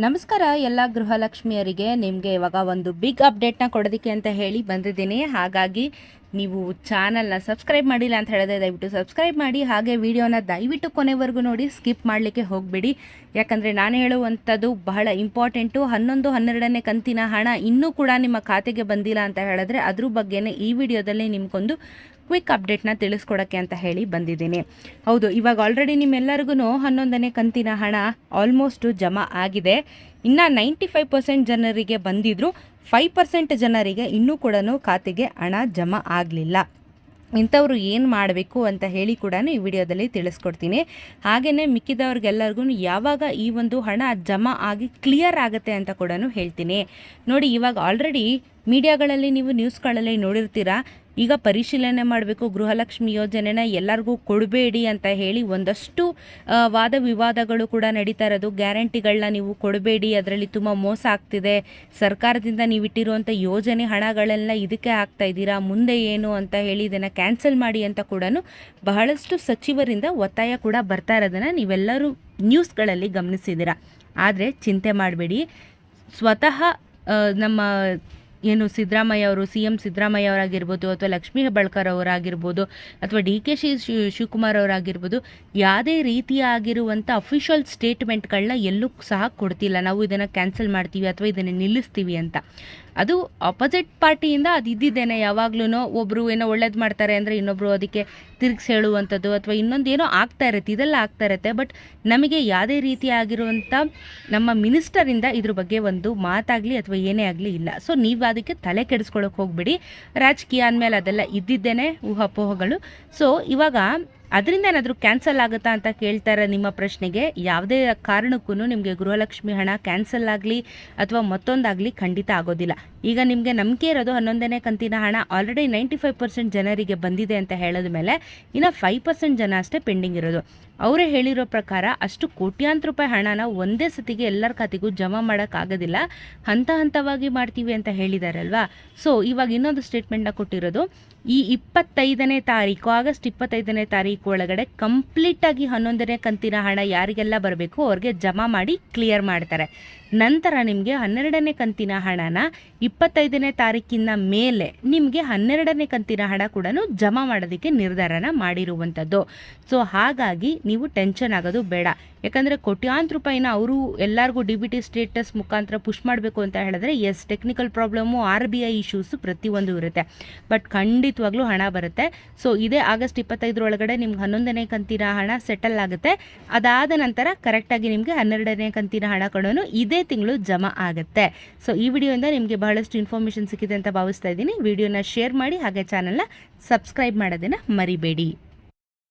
ನಮಸ್ಕಾರ ಎಲ್ಲ ಗೃಹಲಕ್ಷ್ಮಿಯರಿಗೆ. ನಿಮಗೆ ಇವಾಗ ಒಂದು ಬಿಗ್ ಅಪ್ಡೇಟ್ನ ಕೊಡೋದಕ್ಕೆ ಅಂತ ಹೇಳಿ ಬಂದಿದ್ದೀನಿ. ಹಾಗಾಗಿ ನೀವು ಚಾನಲ್ನ ಸಬ್ಸ್ಕ್ರೈಬ್ ಮಾಡಿಲ್ಲ ಅಂತ ಹೇಳಿದ್ರೆ ದಯವಿಟ್ಟು ಸಬ್ಸ್ಕ್ರೈಬ್ ಮಾಡಿ. ಹಾಗೆ ವಿಡಿಯೋನ ದಯವಿಟ್ಟು ಕೊನೆವರೆಗೂ ನೋಡಿ ಸ್ಕಿಪ್ ಮಾಡಲಿಕ್ಕೆ ಹೋಗಬೇಡಿ. ಯಾಕಂದರೆ ನಾನು ಹೇಳುವಂಥದ್ದು ಬಹಳ ಇಂಪಾರ್ಟೆಂಟು ಹನ್ನೊಂದು, ಹನ್ನೆರಡನೇ ಕಂತಿನ ಹಣ ಇನ್ನೂ ಕೂಡ ನಿಮ್ಮ ಖಾತೆಗೆ ಬಂದಿಲ್ಲ ಅಂತ ಹೇಳಿದ್ರೆ ಅದ್ರ ಬಗ್ಗೆನೇ ಈ ವಿಡಿಯೋದಲ್ಲಿ ನಿಮ್ಗೊಂದು ಕ್ವಿಕ್ ಅಪ್ಡೇಟ್ನ ತಿಳಿಸ್ಕೊಡೋಕ್ಕೆ ಅಂತ ಹೇಳಿ ಬಂದಿದ್ದೀನಿ. ಹೌದು, ಇವಾಗ ಆಲ್ರೆಡಿ ನಿಮ್ಮೆಲ್ಲರಿಗೂ ಹನ್ನೊಂದನೇ ಕಂತಿನ ಹಣ ಆಲ್ಮೋಸ್ಟು ಜಮಾ ಆಗಿದೆ. ಇನ್ನು ನೈಂಟಿ ಫೈವ್ ಪರ್ಸೆಂಟ್ ಜನರಿಗೆ ಬಂದಿದ್ರು ಫೈವ್ ಪರ್ಸೆಂಟ್ ಜನರಿಗೆ ಇನ್ನೂ ಕೂಡ ಖಾತೆಗೆ ಹಣ ಜಮಾ ಆಗಲಿಲ್ಲ. ಇಂಥವ್ರು ಏನು ಮಾಡಬೇಕು ಅಂತ ಹೇಳಿ ಕೂಡ ಈ ವಿಡಿಯೋದಲ್ಲಿ ತಿಳಿಸ್ಕೊಡ್ತೀನಿ. ಹಾಗೆಯೇ ಮಿಕ್ಕಿದವ್ರಿಗೆಲ್ಲರಿಗೂ ಯಾವಾಗ ಈ ಒಂದು ಹಣ ಜಮಾ ಆಗಿ ಕ್ಲಿಯರ್ ಆಗುತ್ತೆ ಅಂತ ಕೂಡ ಹೇಳ್ತೀನಿ. ನೋಡಿ, ಇವಾಗ ಆಲ್ರೆಡಿ ಮೀಡಿಯಾಗಳಲ್ಲಿ ನೀವು ನ್ಯೂಸ್ಗಳಲ್ಲಿ ನೋಡಿರ್ತೀರಾ ಈಗ ಪರಿಶೀಲನೆ ಮಾಡಬೇಕು, ಗೃಹಲಕ್ಷ್ಮಿ ಯೋಜನೆನ ಎಲ್ಲರಿಗೂ ಕೊಡಬೇಡಿ ಅಂತ ಹೇಳಿ ಒಂದಷ್ಟು ವಾದ ವಿವಾದಗಳು ಕೂಡ ನಡೀತಾ ಇರೋದು. ಗ್ಯಾರಂಟಿಗಳನ್ನ ನೀವು ಕೊಡಬೇಡಿ, ಅದರಲ್ಲಿ ತುಂಬ ಮೋಸ ಆಗ್ತಿದೆ. ಸರ್ಕಾರದಿಂದ ನೀವು ಇಟ್ಟಿರುವಂಥ ಯೋಜನೆ ಹಣಗಳೆಲ್ಲ ಇದಕ್ಕೆ ಆಗ್ತಾ ಇದ್ದೀರಾ, ಮುಂದೆ ಏನು ಅಂತ ಹೇಳಿ ಇದನ್ನು ಕ್ಯಾನ್ಸಲ್ ಮಾಡಿ ಅಂತ ಕೂಡ ಬಹಳಷ್ಟು ಸಚಿವರಿಂದ ಒತ್ತಾಯ ಕೂಡ ಬರ್ತಾ ಇರೋದನ್ನು ನೀವೆಲ್ಲರೂ ನ್ಯೂಸ್ಗಳಲ್ಲಿ ಗಮನಿಸಿದ್ದೀರಾ. ಆದರೆ ಚಿಂತೆ ಮಾಡಬೇಡಿ. ಸ್ವತಃ ನಮ್ಮ ಏನು ಸಿದ್ದರಾಮಯ್ಯ ಅವರು ಸಿ ಎಂ ಸಿದ್ದರಾಮಯ್ಯ ಅವರಾಗಿರ್ಬೋದು ಅಥವಾ ಲಕ್ಷ್ಮೀ ಹೆಬ್ಬಾಳ್ಕರ್ ಅವರಾಗಿರ್ಬೋದು ಅಥವಾ ಡಿ ಕೆ ಶಿ ಶಿವಕುಮಾರ್ ಅವರಾಗಿರ್ಬೋದು, ಯಾವುದೇ ರೀತಿಯಾಗಿರುವಂಥ ಅಫಿಷಿಯಲ್ ಸ್ಟೇಟ್ಮೆಂಟ್ಗಳನ್ನ ಎಲ್ಲೂ ಸಹ ಕೊಡ್ತಿಲ್ಲ. ನಾವು ಇದನ್ನು ಕ್ಯಾನ್ಸಲ್ ಮಾಡ್ತೀವಿ ಅಥವಾ ಇದನ್ನು ನಿಲ್ಲಿಸ್ತೀವಿ ಅಂತ. ಅದು ಆಪೋಸಿಟ್ ಪಾರ್ಟಿಯಿಂದ ಅದು ಇದ್ದಿದ್ದೇನೆ. ಯಾವಾಗ್ಲೂ ಒಬ್ಬರು ಏನೋ ಒಳ್ಳೇದು ಮಾಡ್ತಾರೆ ಅಂದರೆ ಇನ್ನೊಬ್ಬರು ಅದಕ್ಕೆ ತಿರುಗಿಸಿ ಹೇಳುವಂಥದ್ದು ಅಥವಾ ಇನ್ನೊಂದು ಏನೋ ಆಗ್ತಾ ಇರುತ್ತೆ, ಇದೆಲ್ಲ ಆಗ್ತಾ ಇರುತ್ತೆ. ಬಟ್ ನಮಗೆ ಯಾವುದೇ ರೀತಿಯಾಗಿರುವಂಥ ನಮ್ಮ ಮಿನಿಸ್ಟರಿಂದ ಇದ್ರ ಬಗ್ಗೆ ಒಂದು ಮಾತಾಗಲಿ ಅಥವಾ ಏನೇ ಆಗಲಿ ಇಲ್ಲ. ಸೊ ನೀವು ಅದಕ್ಕೆ ತಲೆ ಕೆಡಿಸ್ಕೊಳ್ಳೋಕೆ ಹೋಗ್ಬಿಡಿ. ರಾಜಕೀಯ ಅಂದಮೇಲೆ ಅದೆಲ್ಲ ಇದ್ದಿದ್ದೇನೆ, ಊಹಾಪೋಹಗಳು. ಸೊ ಇವಾಗ ಅದರಿಂದ ಏನಾದರೂ ಕ್ಯಾನ್ಸಲ್ ಆಗುತ್ತಾ ಅಂತ ಕೇಳ್ತಾರೆ ನಿಮ್ಮ ಪ್ರಶ್ನೆಗೆ ಯಾವುದೇ ಕಾರಣಕ್ಕೂ ನಿಮಗೆ ಗೃಹಲಕ್ಷ್ಮಿ ಹಣ ಕ್ಯಾನ್ಸಲ್ ಆಗಲಿ ಅಥವಾ ಮತ್ತೊಂದಾಗಲಿ ಖಂಡಿತ ಆಗೋದಿಲ್ಲ. ಈಗ ನಿಮಗೆ ನಂಬಿಕೆ ಇರೋದು ಹನ್ನೊಂದನೇ ಕಂತಿನ ಹಣ ಆಲ್ರೆಡಿ ನೈಂಟಿ ಫೈವ್ ಜನರಿಗೆ ಬಂದಿದೆ ಅಂತ ಹೇಳಿದ ಮೇಲೆ ಇನ್ನು ಫೈವ್ ಪರ್ಸೆಂಟ್ ಜನ ಅಷ್ಟೇ ಪೆಂಡಿಂಗ್ ಇರೋದು. ಅವರೇ ಹೇಳಿರೋ ಪ್ರಕಾರ ಅಷ್ಟು ಕೋಟ್ಯಾಂತರ ರೂಪಾಯಿ ಹಣನ ಒಂದೇ ಸತಿಗೆ ಎಲ್ಲರ ಖಾತೆಗೂ ಜಮಾ ಮಾಡೋಕ್ಕಾಗೋದಿಲ್ಲ ಹಂತ ಹಂತವಾಗಿ ಮಾಡ್ತೀವಿ ಅಂತ ಹೇಳಿದಾರಲ್ವಾ? ಸೊ ಇವಾಗ ಇನ್ನೊಂದು ಸ್ಟೇಟ್ಮೆಂಟ್ನ ಕೊಟ್ಟಿರೋದು. ಈ ಇಪ್ಪತ್ತೈದನೇ ತಾರೀಕು, ಆಗಸ್ಟ್ ಇಪ್ಪತ್ತೈದನೇ ತಾರೀಕು ಒಳಗಡೆ ಕಂಪ್ಲೀಟಾಗಿ ಹನ್ನೊಂದನೇ ಕಂತಿನ ಹಣ ಯಾರಿಗೆಲ್ಲ ಬರಬೇಕು ಅವ್ರಿಗೆ ಜಮಾ ಮಾಡಿ ಕ್ಲಿಯರ್ ಮಾಡ್ತಾರೆ. ನಂತರ ನಿಮಗೆ ಹನ್ನೆರಡನೇ ಕಂತಿನ ಹಣನ ಇಪ್ಪತ್ತೈದನೇ ತಾರೀಕಿನ ಮೇಲೆ ನಿಮಗೆ ಹನ್ನೆರಡನೇ ಕಂತಿನ ಹಣ ಕೂಡ ಜಮಾ ಮಾಡೋದಕ್ಕೆ ನಿರ್ಧಾರನ ಮಾಡಿರುವಂಥದ್ದು. ಸೊ, ಹಾಗಾಗಿ ನೀವು ಟೆನ್ಷನ್ ಆಗೋದು ಬೇಡ. ಯಾಕಂದರೆ ಕೋಟ್ಯಾಂತರ ರೂಪಾಯಿನ ಅವರು ಎಲ್ಲರಿಗೂ ಡಿ ಬಿ ಟಿ ಸ್ಟೇಟಸ್ ಮುಖಾಂತರ ಪುಷ್ ಮಾಡಬೇಕು ಅಂತ ಹೇಳಿದ್ರೆ, yes, technical problem, R B I issues ಪ್ರತಿಯೊಂದು ಇರುತ್ತೆ. ಬಟ್ ಖಂಡಿತವಾಗ್ಲೂ ಹಣ ಬರುತ್ತೆ. ಸೊ ಇದೇ ಆಗಸ್ಟ್ ಇಪ್ಪತ್ತೈದರೊಳಗಡೆ ನಿಮ್ಗೆ ಹನ್ನೊಂದನೇ ಕಂತಿನ ಹಣ ಸೆಟಲ್ ಆಗುತ್ತೆ. ಅದಾದ ನಂತರ ಕರೆಕ್ಟಾಗಿ ನಿಮಗೆ ಹನ್ನೆರಡನೇ ಕಂತಿನ ಹಣ ಕೊಡೋನು ಇದೇ ತಿಂಗಳು ಜಮಾ ಆಗುತ್ತೆ. ಸೊ ಈ ವಿಡಿಯೋಯಿಂದ ನಿಮಗೆ ಬಹಳಷ್ಟು ಇನ್ಫಾರ್ಮೇಷನ್ ಸಿಕ್ಕಿದೆ ಅಂತ ಭಾವಿಸ್ತಾ ಇದ್ದೀನಿ. ವಿಡಿಯೋನ ಶೇರ್ ಮಾಡಿ ಹಾಗೆ ಚಾನಲ್ನ ಸಬ್ಸ್ಕ್ರೈಬ್ ಮಾಡೋದನ್ನು ಮರಿಬೇಡಿ.